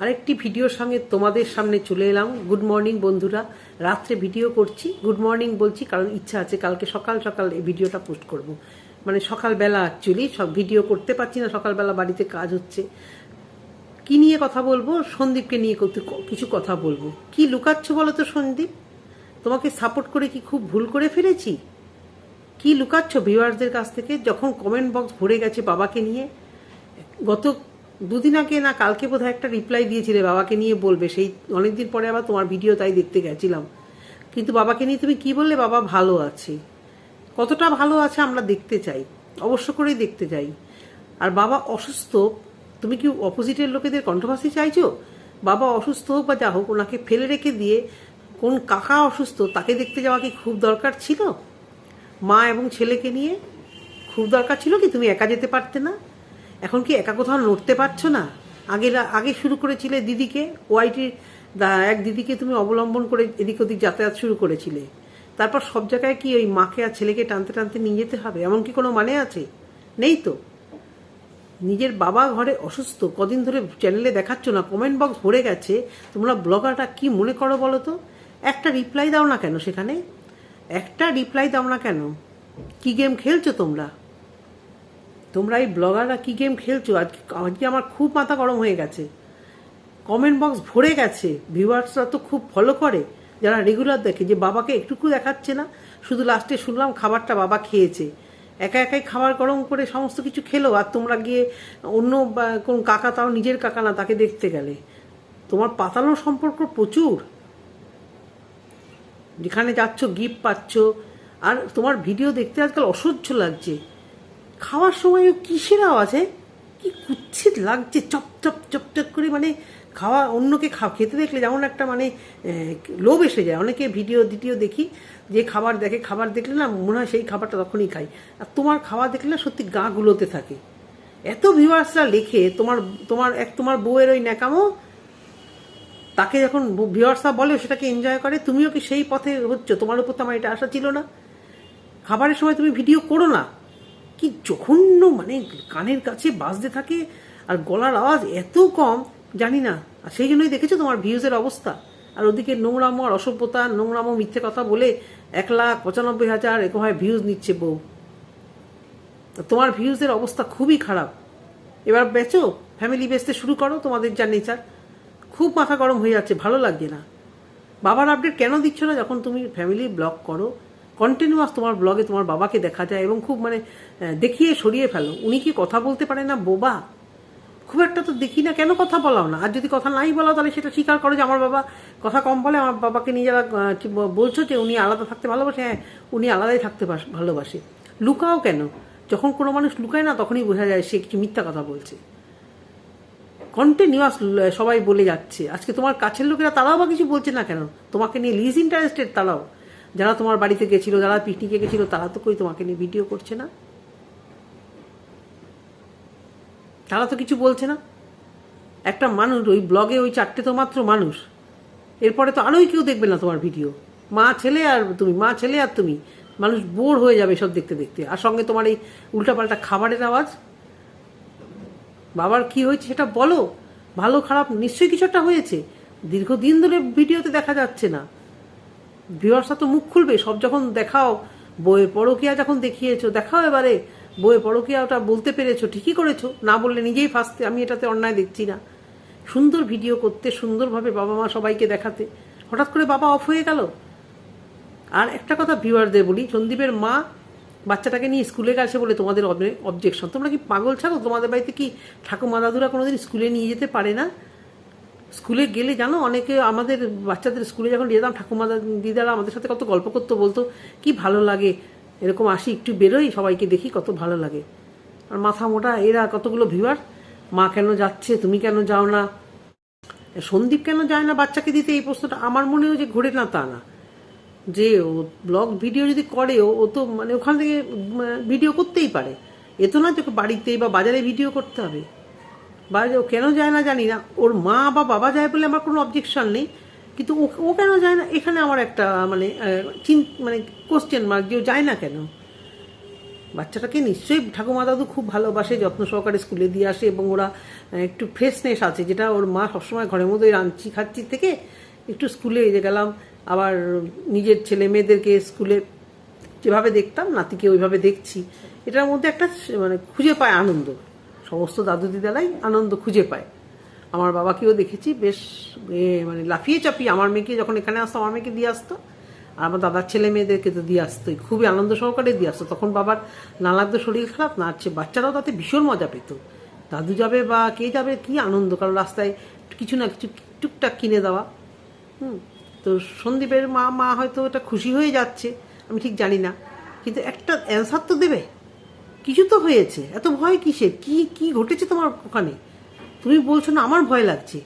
আরেকটি ভিডিওর সঙ্গে তোমাদের সামনে চলে এলাম। গুড মর্নিং বন্ধুরা। রাত্রে ভিডিও করছি। গুড মর্নিং বলছি, কারণ ইচ্ছা আছে কালকে সকাল সকাল এই ভিডিওটা পোস্ট করব। মানে সকালবেলা অ্যাকচুয়ালি সব ভিডিও করতে পারছি না, সকালবেলা বাড়িতে কাজ হচ্ছে। কি নিয়ে কথা বলব? সন্দীপকে নিয়ে কিছু কথা বলব। কি লুকাচ্ছ বলো তো সন্দীপ? তোমাকে সাপোর্ট করে কি খুব ভুল করে ফেলেছি? কি লুকাচ্ছ ভিউয়ার্সদের কাছ থেকে? যখন কমেন্ট বক্স ভরে গেছে বাবাকে নিয়ে। গত দুদিন আগে না কালকে বোধহয় একটা রিপ্লাই দিয়েছিলে, বাবাকে নিয়ে বলবে। সেই অনেকদিন পরে আবার তোমার ভিডিও তাই দেখতে গেছিলাম। কিন্তু বাবাকে নিয়ে তুমি কি বললে? বাবা ভালো আছে। কতটা ভালো আছে আমরা দেখতে চাই। অবশ্য করেই দেখতে চাই। আর বাবা অসুস্থ, তুমি কি অপোজিটের লোকেদের কন্ট্রোভার্সি চাইছো? বাবা অসুস্থ হোক বা যা হোক, ওনাকে ফেলে রেখে দিয়ে কোন কাকা অসুস্থ, তাকে দেখতে যাওয়া কি খুব দরকার ছিল? মা এবং ছেলেকে নিয়ে খুব দরকার ছিল কি? তুমি একা যেতে পারতে না? এখন কি একা কোথাও নড়তে পারছ না? আগে আগে শুরু করেছিলে দিদিকে ওয়াইটির এক দিদিকে তুমি অবলম্বন করে এদিক ওদিক যাতায়াত শুরু করেছিলে। তারপর সব জায়গায় কি ওই মাকে আর ছেলেকে টানতে টানতে নিয়ে যেতে হবে? এমন কি কোনো মানে আছে? নেই তো। নিজের বাবা ঘরে অসুস্থ, কদিন ধরে চ্যানেলে দেখাচ্ছ না কমেন্ট বক্স ভরে গেছে, তোমরা ব্লগারটা কি মনে করো বলো তো? একটা রিপ্লাই দাও না কেন সেখানে? একটা রিপ্লাই দাও না কেন? কি গেম খেলছো তোমরা? তোমরা এই ব্লগাররা কি গেম খেলছো? আজকে আজকে আমার খুব মাথা গরম হয়ে গেছে। কমেন্ট বক্স ভরে গেছে। ভিউয়ার্সরা তো খুব ফলো করে। যারা রেগুলার দেখে, যে বাবাকে একটুকু দেখাচ্ছে না, শুধু লাস্টে শুনলাম খাবারটা বাবা খেয়েছে। একা একাই খাবার গরম করে সমস্ত কিছু খেলো, আর তোমরা গিয়ে অন্য কোন কাকা তাও নিজের কাকা না, তাকে দেখতে গেলে। তোমার পাতানো সম্পর্ক প্রচুর। যেখানে যাচ্ছ গিফট পাচ্ছ। আর তোমার ভিডিও দেখতে আজকাল অসহ্য লাগছে। খাওয়ার সময় ও কিসের আওয়াজ? কি কুচ্ছিত লাগছে, চপ চপ চপ চপ করে মানে খাওয়া, অন্যকে খা খেতে দেখলে যেমন একটা মানে লোভ এসে যায়। অনেকে ভিডিও, দ্বিতীয় দেখি, যে খাবার দেখে, খাবার দেখলে না মনে হয় সেই খাবারটা তখনই খাই। আর তোমার খাওয়া দেখলে না সত্যি গা গুলোতে থাকে। এত ভিউয়ার্সরা লেখে, তোমার তোমার এক, তোমার বউয়ের ওই ন্যাকামো, তাকে যখন ভিউয়ার্সরা বলে, সেটাকে এনজয় করে, তুমিও কি সেই পথে হচ্ছ? তোমার উপর তো আমার এটা আশা ছিল না। খাবারের সময় তুমি ভিডিও করো না। কি জঘন্য মানে কানের কাছে বাজতে থাকে আর গলার আওয়াজ এত কম, জানি না। আর সেই জন্যই দেখেছ তোমার ভিউজের অবস্থা? আর ওদিকে নোংরাম আর অসভ্যতা, নোংরামো মিথ্যে কথা বলে এক লাখ পঁচানব্বই হাজার এরকম হয় ভিউজ নিচ্ছে বউ। তোমার ভিউজের অবস্থা খুবই খারাপ। এবার বেচো, ফ্যামিলি বেচতে শুরু করো তোমাদের যা নেচার। খুব মাথা গরম হয়ে যাচ্ছে, ভালো লাগছে না। বাবার আপডেট কেন দিচ্ছ না যখন তুমি ফ্যামিলি ব্লগ করো? কন্টিনিউয়াস তোমার ব্লগে তোমার বাবাকে দেখা যায় এবং খুব মানে দেখিয়ে সরিয়ে ফেলো। উনি কি কথা বলতে পারে না, বোবা? খুব একটা তো দেখি না, কেন কথা বলাও না? আর যদি কথা নাই বলাও, তাহলে সেটা স্বীকার করো যে আমার বাবা কথা কম বলে, আমার বাবাকে নিয়ে যারা বলছো যে উনি আলাদা থাকতে ভালোবাসে হ্যাঁ উনি আলাদাই থাকতে ভালোবাসে। লুকাও কেন? যখন কোনো মানুষ লুকায় না, তখনই বোঝা যায় সে কিছু মিথ্যা কথা বলছে। কন্টিনিউয়াস সবাই বলে যাচ্ছে। আজকে তোমার কাছের লোকেরা তারাও বা কিছু বলছে না কেন? তোমাকে নিয়ে লিজ ইন্টারেস্টেড তারাও। যারা তোমার বাড়িতে গেছিল, যারা পিকনিকে গেছিল, তারা তো কই তোমাকে নিয়ে ভিডিও করছে না? তারা তো কিছু বলছে না। একটা মানুষ, ওই ব্লগে ওই চারটে তো মাত্র মানুষ। এরপরে তো আরোই কেউ দেখবে না তোমার ভিডিও। মা, ছেলে আর তুমি, মা, ছেলে আর তুমি। মানুষ বোর হয়ে যাবে সব দেখতে দেখতে। আর সঙ্গে তোমার এই উল্টাপাল্টা খাবারের আওয়াজ। বাবার কি হয়েছে সেটা বলো। ভালো, খারাপ, নিশ্চয়ই কিছু একটা হয়েছে। দীর্ঘদিন ধরে ভিডিওতে দেখা যাচ্ছে না। ভিউয়ার্সরা তো মুখ খুলবে, সব যখন দেখাও, বইয়ের পরকিয়া যখন দেখিয়েছো, দেখাও এবারে, বইয়ের পরকিয়া ওটা বলতে পেরেছ, ঠিকই করেছ, না বললে নিজেই ফাঁসতে, আমি এটাতে অন্যায় দেখছি না। সুন্দর ভিডিও করতে, সুন্দরভাবে বাবা মা সবাইকে দেখাতে, হঠাৎ করে বাবা অফ হয়ে গেল। আর একটা কথা ভিউয়ারদের বলি, সন্দীপের মা বাচ্চাটাকে নিয়ে স্কুলে গেছে বলে তোমাদের অবজেকশন তোমরা কি পাগল ছাগল? তোমাদের বাড়িতে কি ঠাকুমা দাদুরা কোনোদিন স্কুলে নিয়ে যেতে পারে না? স্কুলে গেলে জানো, অনেকে আমাদের বাচ্চাদের স্কুলে যখন যেতাম ঠাকুমাদা দিদারা আমাদের সাথে কত গল্প করতো, বলতো, কি ভালো লাগে, এরকম আসি, একটু বেরোই, সবাইকে দেখি, কত ভালো লাগে। আর মাথা মোটা, এরা কতগুলো ভিউয়ার মা কেন যাচ্ছে, তুমি কেন যাও না? সন্দীপ কেন যায় না বাচ্চাকে দিতে, এই প্রশ্নটা আমার মনেও যে ঘোরে না তা না। যে ও ব্লগ ভিডিও যদি করে, ও তো মানে ওখান থেকে ভিডিও করতেই পারে। এ তো না যে বাড়িতে বা বাজারে ভিডিও করতে হবে। বাইরে ও কেন যায় না জানি না। ওর মা বা বাবা যায় বলে আমার কোনো অবজেকশন নেই। কিন্তু ও কেন যায় না? এখানে আমার একটা মানে চিন মানে কোশ্চেন মার্ক যে ও যায় না কেন? বাচ্চাটাকে নিশ্চয়ই ঠাকুমা দাদু খুব ভালোবাসে, যত্ন সহকারে স্কুলে দিয়ে আসে এবং ওরা একটু ফ্রেশনেস আছে, যেটা ওর মা সবসময় ঘরের মধ্যে রাঁধছি খাচ্ছি থেকে একটু স্কুলে যে গেলাম। আবার নিজের ছেলে মেয়েদেরকে স্কুলে যেভাবে দেখতাম, নাতিকে ওইভাবে দেখছি। এটার মধ্যে একটা মানে খুঁজে পায় আনন্দ। সমস্ত দাদু দিদারাই আনন্দ খুঁজে পায়। আমার বাবাকেও দেখেছি, বেশ মানে লাফিয়ে চাপিয়ে আমার মেয়েকে যখন এখানে আসতো, আমার মেয়েকে দিয়ে আসতো। আর আমার দাদার ছেলে মেয়েদেরকে তো দিয়ে আসতোই। খুবই আনন্দ সহকারে দিয়ে আসতো। তখন বাবার নানার তো শরীর খারাপ, না হচ্ছে বাচ্চারাও তাতে ভীষণ মজা পেত। দাদু যাবে বা কে যাবে, কি আনন্দ? কারণ রাস্তায় কিছু না কিছু টুকটাক কিনে দেওয়া। হুম, তো সন্দীপের মা মা হয়তো এটা খুশি হয়ে যাচ্ছে, আমি ঠিক জানি না। কিন্তু একটা অ্যান্সার তো দেবে। কিছু তো হয়েছে। এত ভয় কিসের? কি কি ঘটেছে তোমার ওখানে? তুমি বলছো না, আমার ভয় লাগছে।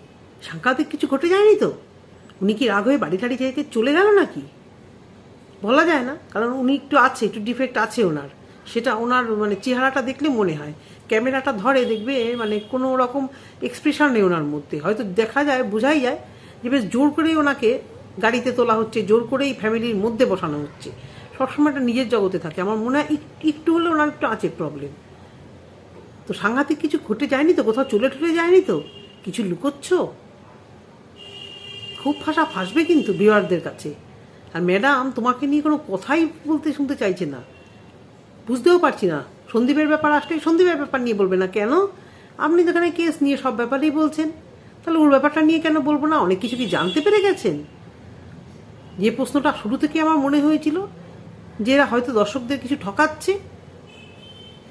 সাংঘাতিক কিছু ঘটে যায়নি তো? উনি কি রাগ হয়ে বাড়ি টাড়ি চাইতে চলে গেল নাকি? বলা যায় না, কারণ উনি একটু আছে, একটু ডিফেক্ট আছে ওনার। সেটা ওনার মানে চেহারাটা দেখলে মনে হয়। ক্যামেরাটা ধরে দেখবে মানে কোনো রকম এক্সপ্রেশন নেই ওনার মধ্যে। হয়তো দেখা যায়, বোঝাই যায় যে বেশ জোর করেই ওনাকে গাড়িতে তোলা হচ্ছে, জোর করেই ফ্যামিলির মধ্যে বসানো হচ্ছে। সবসময় একটা নিজের জগতে থাকে। আমার মনে হয় একটু হলে ওনার একটু আছে প্রবলেম তো সাংঘাতিক কিছু ঘটে যায়নি তো? কোথাও চলে টলে যায়নি তো? কিছু লুকোচ্ছ? খুব ফাঁসা ফাঁসবে কিন্তু বিওয়ারদের কাছে। আর ম্যাডাম তোমাকে নিয়ে কোনো কথাই বলতে শুনতে চাইছে না। বুঝতেও পারছি না। সন্দীপের ব্যাপার আসলে সন্দীপের ব্যাপার নিয়ে বলবে না কেন? আপনি তো এখানে কেস নিয়ে সব ব্যাপারেই বলছেন। তাহলে ওর ব্যাপারটা নিয়ে কেন বলব না? অনেক কিছু কি জানতে পেরে গেছেন? যে প্রশ্নটা শুরু থেকে আমার মনে হয়েছিল যে এরা হয়তো দর্শকদের কিছু ঠকাচ্ছে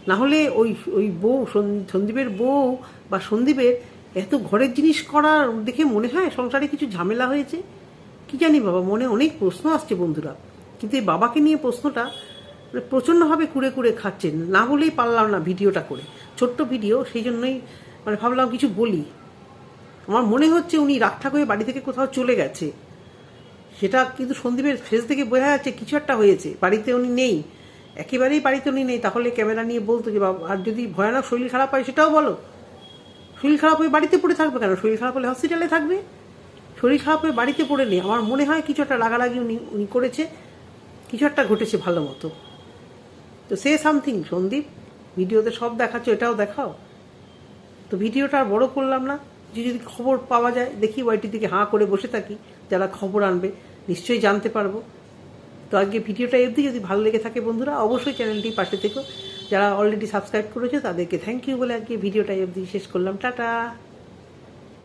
না হলে ওই ওই বউ সন- সন্দীপের বউ বা সন্দীপের এত ঘরের জিনিস করার দেখে মনে হয় সংসারে কিছু ঝামেলা হয়েছে? কি জানি বাবা, মনে অনেক প্রশ্ন আসছে বন্ধুরা। কিন্তু এই বাবাকে নিয়ে প্রশ্নটা প্রচণ্ডভাবে কুড়ে কুড়ে খাচ্ছেন না বলেই পারলাম না ভিডিওটা করে। ছোট্ট ভিডিও, সেই জন্যই মানে ভাবলাম কিছু বলি। আমার মনে হচ্ছে উনি রাগঠাক হয়ে বাড়ি থেকে কোথাও চলে গেছে। সেটা কিন্তু সন্দীপের ফেস থেকে বোঝা যাচ্ছে কিছু একটা হয়েছে। বাড়িতে উনি নেই। একেবারেই বাড়িতে উনি নেই। তাহলে ক্যামেরা নিয়ে বলতো যে, বাবা, আর যদি ভয়ানক শরীর খারাপ হয় সেটাও বলো। শরীর খারাপ হয়ে বাড়িতে পড়ে থাকবে কেন? শরীর খারাপ হলে হসপিটালে থাকবে? শরীর খারাপ হয়ে বাড়িতে পড়ে নেই। আমার মনে হয় কিছু একটা রাগারাগি উনি উনি করেছে। কিছু একটা ঘটেছে ভালো মতো। তো সে সামথিং সন্দীপ। ভিডিওতে সব দেখাচ্ছ, এটাও দেখাও। তো ভিডিওটা আর বড় করলাম না। যে যদি খবর পাওয়া যায়, দেখি ওয়াইটি দিকে হাঁ করে বসে থাকি, যারা খবর আনবে, নিশ্চয়ই জানতে পারব। তো আজকে ভিডিওটা অবধি। যদি ভালো লেগে থাকে বন্ধুরা, অবশ্যই চ্যানেলটি পাশে থেকে। যারা অলরেডি সাবস্ক্রাইব করেছে, তাদেরকে থ্যাংক ইউ বলে আজকে ভিডিওটা অবধি শেষ করলাম। টাটা!